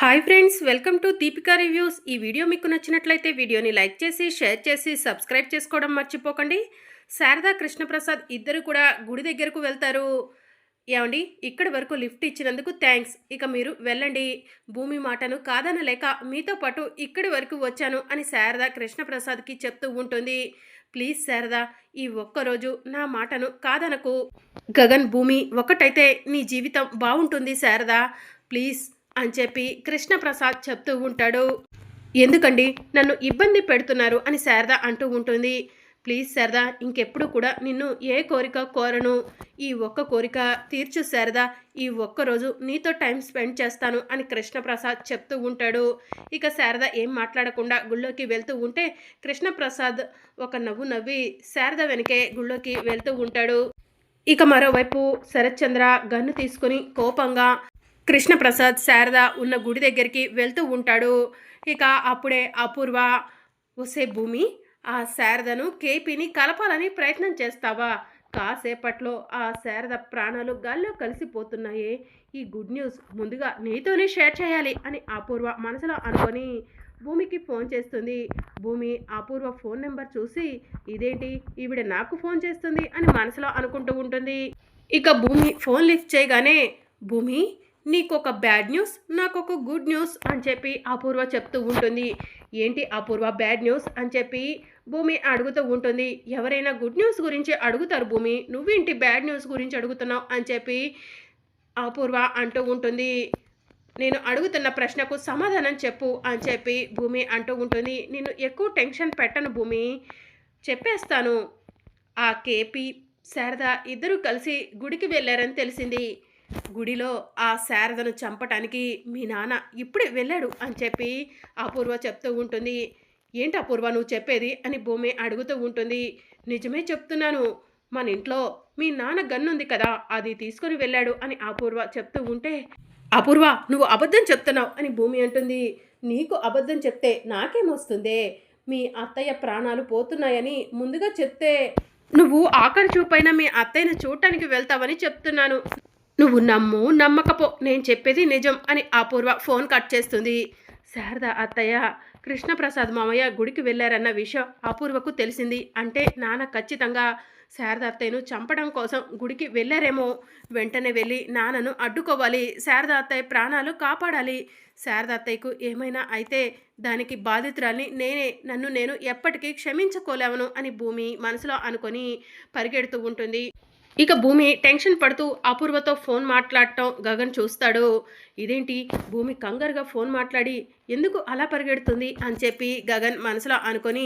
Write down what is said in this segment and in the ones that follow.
Hi friends welcome to Deepika reviews ఈ video మీకు నచ్చినట్లయితే వీడియోని లైక్ చేసి షేర్ చేసి సబ్స్క్రైబ్ చేసుకోవడం మర్చిపోకండి. శారదా కృష్ణప్రసాద్ ఇద్దరు కూడా గుడి దగ్గరకు వెళ్తారు. ఏమండి? ఇక్కడి వరకు లిఫ్ట్ ఇచ్చినందుకు థ్యాంక్స్ ఇక మీరు వెళ్ళండి. భూమి మాటను కాదనలేక మీతో పాటు ఇక్కడి వరకు వచ్చాను అని శారదా కృష్ణప్రసాద్కి చెప్తూ ఉంటుంది. ప్లీజ్ శారదా ఈ ఒక్కరోజు నా మాటను కాదనకు. గగన్ భూమి ఒకటైతే నీ జీవితం బాగుంటుంది శారదా. ప్లీజ్ అని చెప్పి కృష్ణప్రసాద్ చెప్తూ ఉంటాడు. ఎందుకండి? నన్ను ఇబ్బంది పెడుతున్నారు అని శారద అంటూ ఉంటుంది. ప్లీజ్ శారదా ఇంకెప్పుడు కూడా నిన్ను ఏ కోరిక కోరను. ఈ ఒక్క కోరిక తీర్చు శారదా ఈ ఒక్కరోజు నీతో టైం స్పెండ్ చేస్తాను అని కృష్ణప్రసాద్ చెప్తూ ఉంటాడు. ఇక శారద ఏం మాట్లాడకుండా గుళ్ళోకి వెళ్తూ ఉంటే కృష్ణప్రసాద్ ఒక నవ్వు నవ్వి శారద వెనకే గుళ్ళోకి వెళ్తూ ఉంటాడు. ఇక మరోవైపు శరత్చంద్ర గన్ను తీసుకుని కోపంగా కృష్ణప్రసాద్ శారద ఉన్న గుడి దగ్గరికి వెళ్తూ ఉంటాడు. ఇక అప్పుడే అపూర్వ వసే భూమి ఆ శారదను కేపీని కలపాలని ప్రయత్నం చేస్తావా? కాసేపట్లో ఆ శారద ప్రాణాలు గాల్లో కలిసిపోతున్నాయే. ఈ గుడ్ న్యూస్ ముందుగా నీతోనే షేర్ చేయాలి అని అపూర్వ మనసులో అనుకొని భూమికి ఫోన్ చేస్తుంది. భూమి అపూర్వ ఫోన్ నెంబర్ చూసి ఇదేంటి? ఈవిడ నాకు ఫోన్ చేస్తుంది అని మనసులో అనుకుంటూ ఉంటుంది. ఇక భూమి ఫోన్ లిఫ్ట్ చేయగానే భూమి నీకు ఒక బ్యాడ్ న్యూస్ నాకు ఒక గుడ్ న్యూస్ అని చెప్పి అపూర్వ చెప్తూ ఉంటుంది. ఏంటి అపూర్వ బ్యాడ్ న్యూస్ అని చెప్పి భూమి అడుగుతూ ఉంటుంది. ఎవరైనా గుడ్ న్యూస్ గురించి అడుగుతారు భూమి. నువ్వేంటి బ్యాడ్ న్యూస్ గురించి అడుగుతున్నావు అని చెప్పి అపూర్వ అంటూ ఉంటుంది. నేను అడుగుతున్న ప్రశ్నకు సమాధానం చెప్పు అని చెప్పి భూమి అంటూ ఉంటుంది. నేను ఎక్కువ టెన్షన్ పెట్టను భూమి. చెప్పేస్తాను. ఆ కేపీ శారద ఇద్దరు కలిసి గుడికి వెళ్ళారని తెలిసింది. గుడిలో ఆ శారదను చంపటానికి మీ నాన్న ఇప్పుడే వెళ్ళాడు అని చెప్పి అపూర్వ చెప్తూ ఉంటుంది. ఏంటి అపూర్వ నువ్వు చెప్పేది? అని భూమి అడుగుతూ ఉంటుంది. నిజమే చెప్తున్నాను. మన ఇంట్లో మీ నాన్న గన్నుంది కదా అది తీసుకొని వెళ్ళాడు అని అపూర్వ చెప్తూ ఉంటే అపూర్వ నువ్వు అబద్ధం చెప్తున్నావు అని భూమి అంటుంది. నీకు అబద్ధం చెప్తే నాకేమొస్తుందే? మీ అత్తయ్య ప్రాణాలు పోతున్నాయని ముందుగా చెప్తే నువ్వు ఆఖరి చూపైన మీ అత్తయ్యను చూడటానికి వెళ్తావని చెప్తున్నాను. నువ్వు నమ్ము నమ్మకపో నేను చెప్పేది నిజం అని అపూర్వ ఫోన్ కట్ చేస్తుంది. శారద అత్తయ్య కృష్ణప్రసాద్ మామయ్య గుడికి వెళ్ళారన్న విషయం అపూర్వకు తెలిసింది. అంటే నాన్న ఖచ్చితంగా శారద అత్తయ్యను చంపడం కోసం గుడికి వెళ్ళారేమో. వెంటనే వెళ్ళి నాన్నను అడ్డుకోవాలి. శారద అత్తయ్య ప్రాణాలు కాపాడాలి. శారద అత్తయ్యకు ఏమైనా అయితే దానికి బాధితురాల్ని నేనే నన్ను నేను ఎప్పటికీ క్షమించుకోలేవను అని భూమి మనసులో అనుకొని పరిగెడుతూ ఉంటుంది. ఇక భూమి టెన్షన్ పడుతూ అపూర్వతో ఫోన్ మాట్లాడటం గగన్ చూస్తాడు. ఇదేంటి? భూమి కంగారుగా ఫోన్ మాట్లాడి ఎందుకు అలా పరిగెడుతుంది? అని చెప్పి గగన్ మనసులో అనుకొని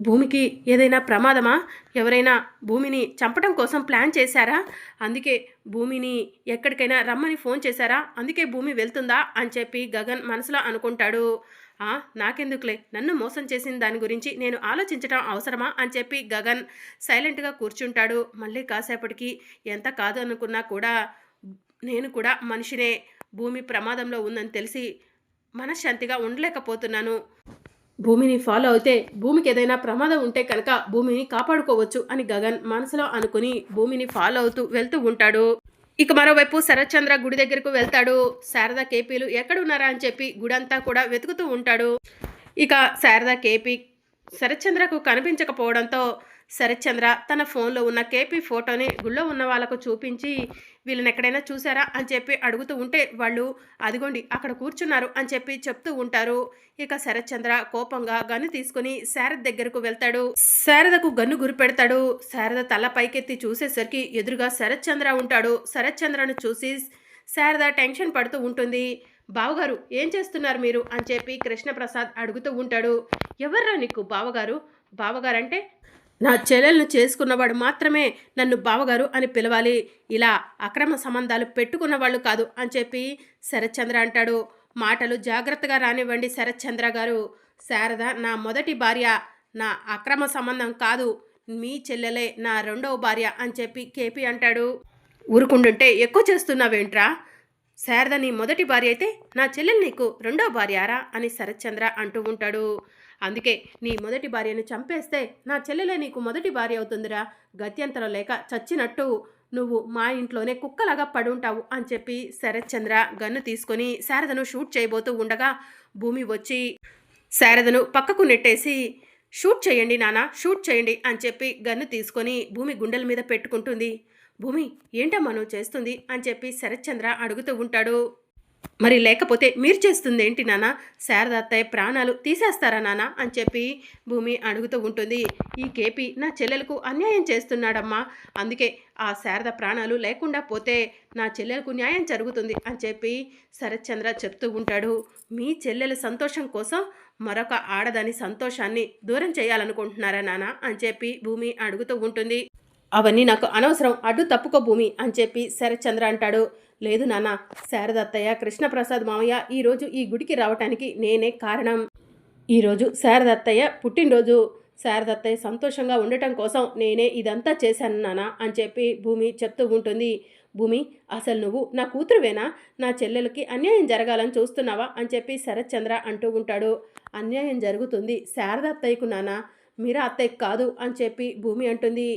భూమికి ఏదైనా ప్రమాదమా? ఎవరైనా భూమిని చంపడం కోసం ప్లాన్ చేశారా? అందుకే భూమిని ఎక్కడికైనా రమ్మని ఫోన్ చేశారా? అందుకే భూమి వెళ్తుందా? అని చెప్పి గగన్ మనసులో అనుకుంటాడు. "ఆ, నాకెందుకులే? నన్ను మోసం చేసిన దాని గురించి నేను ఆలోచించటం అవసరమా? అని చెప్పి గగన్ సైలెంట్గా కూర్చుంటాడు. మళ్ళీ కాసేపటికి ఎంత కాదు అనుకున్నా కూడా నేను కూడా మనిషినే భూమి ప్రమాదంలో ఉందని తెలిసి మనశ్శాంతిగా ఉండలేకపోతున్నాను. భూమిని ఫాలో అయితే భూమికి ఏదైనా ప్రమాదం ఉంటే కనుక భూమిని కాపాడుకోవచ్చు అని గగన్ మనసులో అనుకుని భూమిని ఫాలో అవుతూ వెళ్తూ ఉంటాడు. ఇక మరోవైపు శరత్చంద్ర గుడి దగ్గరకు వెళ్తాడు. శారద కేపీలు ఎక్కడున్నారా అని చెప్పి గుడంతా కూడా వెతుకుతూ ఉంటాడు. ఇక శారద కేపీ శరత్చంద్రకు కనిపించకపోవడంతో శరత్చంద్ర తన ఫోన్లో ఉన్న కేపీ ఫోటోని గుళ్ళో ఉన్న వాళ్ళకు చూపించి వీళ్ళని ఎక్కడైనా చూసారా? అని చెప్పి అడుగుతూ ఉంటే వాళ్ళు అదిగోండి అక్కడ కూర్చున్నారు అని చెప్పి చెప్తూ ఉంటారు. ఇక శరత్చంద్ర కోపంగా గన్ను తీసుకుని శారద దగ్గరకు వెళ్తాడు. శారదకు గన్ను గురిపెడతాడు శారద తల పైకెత్తి చూసేసరికి ఎదురుగా శరత్చంద్ర ఉంటాడు. శరత్చంద్రను చూసి శారద టెన్షన్ పడుతూ ఉంటుంది. బావగారు ఏం చేస్తున్నారు మీరు? అని చెప్పి కృష్ణప్రసాద్ అడుగుతూ ఉంటాడు. ఎవర్రా నీకు బావగారు? బావగారంటే నా చెల్లెలను చేసుకున్నవాడు మాత్రమే నన్ను బావగారు అని పిలవాలి. ఇలా అక్రమ సంబంధాలు పెట్టుకున్న వాళ్ళు కాదు అని చెప్పి శరత్చంద్ర అంటాడు. మాటలు జాగ్రత్తగా రానివ్వండి శరత్చంద్ర గారు. శారద నా మొదటి భార్య నా అక్రమ సంబంధం కాదు. మీ చెల్లెలే నా రెండవ భార్య అని చెప్పి కేపీ అంటాడు. ఊరుకుంటుంటే ఎక్కువ చేస్తున్నావేంట్రా? శారద నీ మొదటి భార్య అయితే నా చెల్లెలు నీకు రెండవ భార్యారా అని శరత్చంద్ర అంటూ ఉంటాడు. అందుకే నీ మొదటి భార్యను చంపేస్తే నా చెల్లెలే నీకు మొదటి భార్య అవుతుందిరా. గత్యంతరం లేక చచ్చినట్టు నువ్వు మా ఇంట్లోనే కుక్కలాగా పడుంటావు అని చెప్పి శరత్ చంద్ర గన్ను తీసుకొని శారదను షూట్ చేయబోతూ ఉండగా భూమి వచ్చి శారదను పక్కకు నెట్టేసి షూట్ చేయండి నాన్న షూట్ చేయండి అని చెప్పి గన్ను తీసుకొని భూమి గుండెల మీద పెట్టుకుంటుంది. భూమి ఏంటమ్మా నువ్వు చేస్తుంది? అని చెప్పి శరత్చంద్ర అడుగుతూ ఉంటాడు. మరి లేకపోతే మీరు చేస్తుంది ఏంటి నాన్న శారదత్తయ్య ప్రాణాలు తీసేస్తారా నాన్న అని చెప్పి భూమి అడుగుతూ ఉంటుంది. ఈ కేపీ నా చెల్లెలకు అన్యాయం చేస్తున్నాడమ్మా. అందుకే ఆ శారద ప్రాణాలు లేకుండా పోతే నా చెల్లెలకు న్యాయం జరుగుతుంది అని చెప్పి శరత్చంద్ర చెప్తూ ఉంటాడు. మీ చెల్లెల సంతోషం కోసం మరొక ఆడదాని సంతోషాన్ని దూరం చేయాలనుకుంటున్నారా నాన్న అని చెప్పి భూమి అడుగుతూ ఉంటుంది. అవన్నీ నాకు అనవసరం. అడ్డు తప్పుకో భూమి అని చెప్పి శరత్చంద్ర అంటాడు. లేదు నాన్న శారదత్తయ్య కృష్ణప్రసాద్ మామయ్య ఈరోజు ఈ గుడికి రావటానికి నేనే కారణం. ఈరోజు శారదత్తయ్య పుట్టినరోజు. శారదత్తయ్య సంతోషంగా ఉండటం కోసం నేనే ఇదంతా చేశాను నానా అని చెప్పి భూమి చెప్తూ ఉంటుంది. భూమి అసలు నువ్వు నా కూతురువేనా? నా చెల్లెలకి అన్యాయం జరగాలని చూస్తున్నావా? అని చెప్పి శరత్చంద్ర అంటూ ఉంటాడు. అన్యాయం జరుగుతుంది శారద అత్తయ్యకు నాన్న. మీరా అత్తయ్యకు కాదు అని చెప్పి భూమి అంటుంది.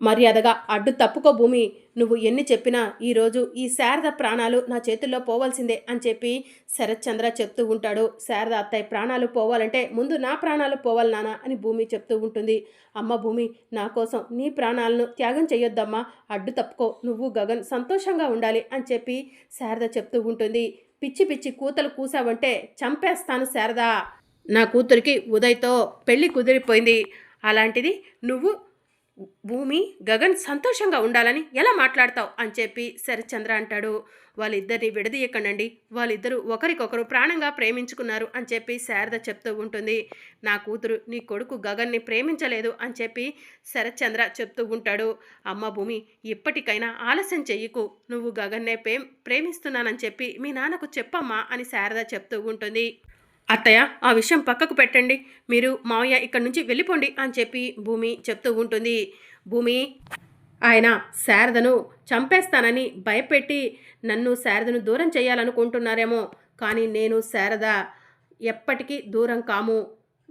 మర్యాదగా అడ్డు తప్పుకో భూమి నువ్వు ఎన్ని చెప్పినా ఈరోజు ఈ శారద ప్రాణాలు నా చేతుల్లో పోవాల్సిందే అని చెప్పి శరత్చంద్ర చెప్తూ ఉంటాడు. శారద అత్తయ్య ప్రాణాలు పోవాలంటే ముందు నా ప్రాణాలు పోవాలి నానా అని భూమి చెప్తూ ఉంటుంది. అమ్మ భూమి నా కోసం నీ ప్రాణాలను త్యాగం చేయొద్దమ్మా అడ్డు తప్పుకో నువ్వు గగన్ సంతోషంగా ఉండాలి అని చెప్పి శారద చెప్తూ ఉంటుంది. పిచ్చి పిచ్చి కూతలు కూసావంటే చంపేస్తాను శారద. నా కూతురికి ఉదయ్తో పెళ్ళి కుదిరిపోయింది. అలాంటిది నువ్వు భూమి గగన్ సంతోషంగా ఉండాలని ఎలా మాట్లాడతావు? అని చెప్పి శరత్చంద్ర అంటాడు. వాళ్ళిద్దరిని విడదీయకండి వాళ్ళిద్దరూ ఒకరికొకరు ప్రాణంగా ప్రేమించుకున్నారు అని చెప్పి శారద చెప్తూ ఉంటుంది. నా కూతురు నీ కొడుకు గగన్ని ప్రేమించలేదు అని చెప్పి శరత్చంద్ర చెప్తూ ఉంటాడు. అమ్మ భూమి ఇప్పటికైనా ఆలస్యం చెయ్యకు. నువ్వు గగన్నే ప్రేమ్ ప్రేమిస్తున్నానని చెప్పి మీ నాన్నకు చెప్పమ్మా అని శారద చెప్తూ ఉంటుంది. అత్తయ్య ఆ విషయం పక్కకు పెట్టండి. మీరు మావయ్య ఇక్కడి నుంచి వెళ్ళిపోండి అని చెప్పి భూమి చెప్తూ ఉంటుంది. భూమి ఆయన శారదను చంపేస్తానని భయపెట్టి నన్ను శారదను దూరం చేయాలనుకుంటున్నారేమో కానీ నేను శారద ఎప్పటికీ దూరం కాము.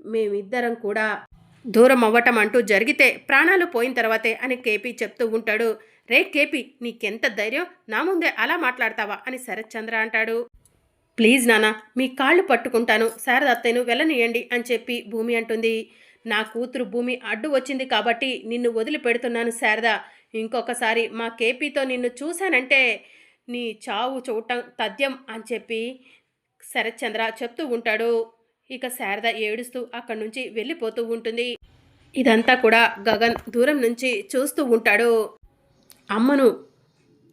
మేమిద్దరం కూడా దూరం అవ్వటం అంటూ జరిగితే ప్రాణాలు పోయిన తర్వాతే అని కేపీ చెప్తూ ఉంటాడు. రే కేపీ నీకెంత ధైర్యం? నా ముందే అలా మాట్లాడతావా? అని శరత్చంద్ర అంటాడు. ప్లీజ్ నానా మీ కాళ్ళు పట్టుకుంటాను శారదత్తయ్యను వెళ్ళనియండి అని చెప్పి భూమి అంటుంది. నా కూతురు భూమి అడ్డు వచ్చింది కాబట్టి నిన్ను వదిలిపెడుతున్నాను శారద. ఇంకొకసారి మా కేపీతో నిన్ను చూశానంటే నీ చావు చూడటం తథ్యం అని చెప్పి శరత్చంద్ర చెప్తూ ఉంటాడు. ఇక శారద ఏడుస్తూ అక్కడి నుంచి వెళ్ళిపోతూ ఉంటుంది. ఇదంతా కూడా గగన్ దూరం నుంచి చూస్తూ ఉంటాడు. అమ్మను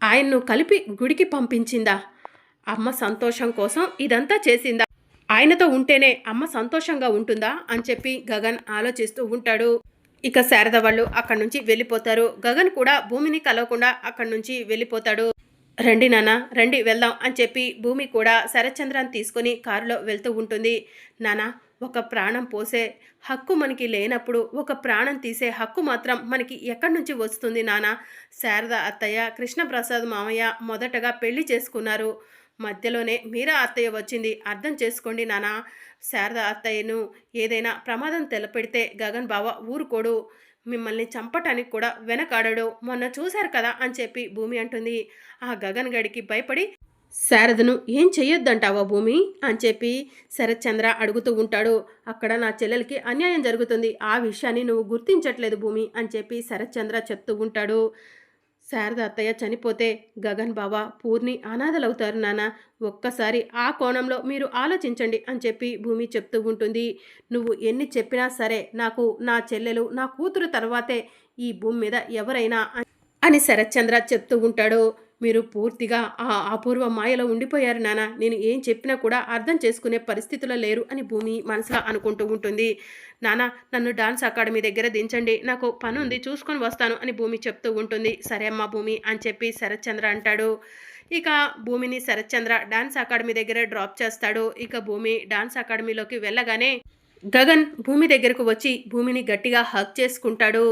ఆయన్ను కలిపి గుడికి పంపించిందా? అమ్మ సంతోషం కోసం ఇదంతా చేసిందా? ఆయనతో ఉంటేనే అమ్మ సంతోషంగా ఉంటుందా? అని చెప్పి గగన్ ఆలోచిస్తూ ఉంటాడు. ఇక శారద వాళ్ళు అక్కడి నుంచి వెళ్ళిపోతారు. గగన్ కూడా భూమిని కలవకుండా అక్కడి నుంచి వెళ్ళిపోతాడు. రండి నాన్న రండి వెళ్దాం అని చెప్పి భూమి కూడా శరత్చంద్రాన్ని తీసుకొని కారులో వెళ్తూ ఉంటుంది. నాన్న ఒక ప్రాణం పోసే హక్కు మనకి లేనప్పుడు ఒక ప్రాణం తీసే హక్కు మాత్రం మనకి ఎక్కడి నుంచి వస్తుంది నాన్న? శారద అత్తయ్య కృష్ణప్రసాద్ మామయ్య మొదటగా పెళ్ళి చేసుకున్నారు. మధ్యలోనే మీరా అత్తయ్య వచ్చింది. అర్థం చేసుకోండి నానా. శారద అత్తయ్యను ఏదైనా ప్రమాదం తెలపెడితే గగన్ బావ ఊరుకోడు. మిమ్మల్ని చంపటానికి కూడా వెనకాడడు. మొన్న చూశారు కదా అని చెప్పి భూమి అంటుంది. ఆ గగన్ గడికి భయపడి శారదను ఏం చెయ్యొద్దంటావా భూమి? అని చెప్పి శరత్చంద్ర అడుగుతూ ఉంటాడు. అక్కడ నా చెల్లెలకి అన్యాయం జరుగుతుంది. ఆ విషయాన్ని నువ్వు గుర్తించట్లేదు భూమి. అని చెప్పి శరత్చంద్ర చెప్తూ ఉంటాడు. శారద అత్తయ్య చనిపోతే గగన్ బావ పూర్ణి అనాథలవుతారు నాన్న. ఒక్కసారి ఆ కోణంలో మీరు ఆలోచించండి అని చెప్పి భూమి చెప్తూ ఉంటుంది. నువ్వు ఎన్ని చెప్పినా సరే నాకు నా చెల్లెలు నా కూతురు తర్వాతే ఈ భూమి మీద ఎవరైనా అని శరత్చంద్ర చెప్తూ ఉంటాడు. మీరు పూర్తిగా ఆ అపూర్వ మాయలో ఉండిపోయారు నాన్న నేను ఏం చెప్పినా కూడా అర్థం చేసుకునే పరిస్థితిలో లేరు అని భూమి మనసులో అనుకుంటూ ఉంటుంది. నాన్న నన్ను డాన్స్ అకాడమీ దగ్గర దించండి. నాకు పని ఉంది చూసుకొని వస్తాను అని భూమి చెప్తూ ఉంటుంది. సరే అమ్మా భూమి అని చెప్పి శరత్చంద్ర అంటాడు. ఇక భూమిని శరత్చంద్ర డాన్స్ అకాడమీ దగ్గర డ్రాప్ చేస్తాడు. ఇక భూమి డాన్స్ అకాడమీలోకి వెళ్ళగానే గగన్ భూమి దగ్గరకు వచ్చి భూమిని గట్టిగా హక్ చేసుకుంటాడు.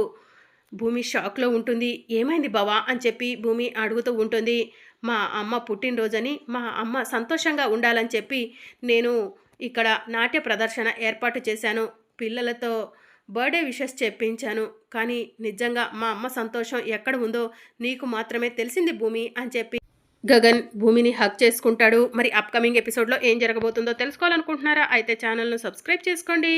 భూమి షాక్లో ఉంటుంది. ఏమైంది బావా? అని చెప్పి భూమి అడుగుతూ ఉంటుంది. మా అమ్మ పుట్టినరోజని మా అమ్మ సంతోషంగా ఉండాలని చెప్పి నేను ఇక్కడ నాట్య ప్రదర్శన ఏర్పాటు చేశాను. పిల్లలతో బర్త్డే విషెస్ చెప్పించాను. కానీ నిజంగా మా అమ్మ సంతోషం ఎక్కడ ఉందో నీకు మాత్రమే తెలిసింది భూమి అని చెప్పి గగన్ భూమిని హక్ చేసుకుంటాడు. మరి అప్కమింగ్ ఎపిసోడ్లో ఏం జరగబోతుందో తెలుసుకోవాలనుకుంటున్నారా? అయితే ఛానల్ను సబ్స్క్రైబ్ చేసుకోండి.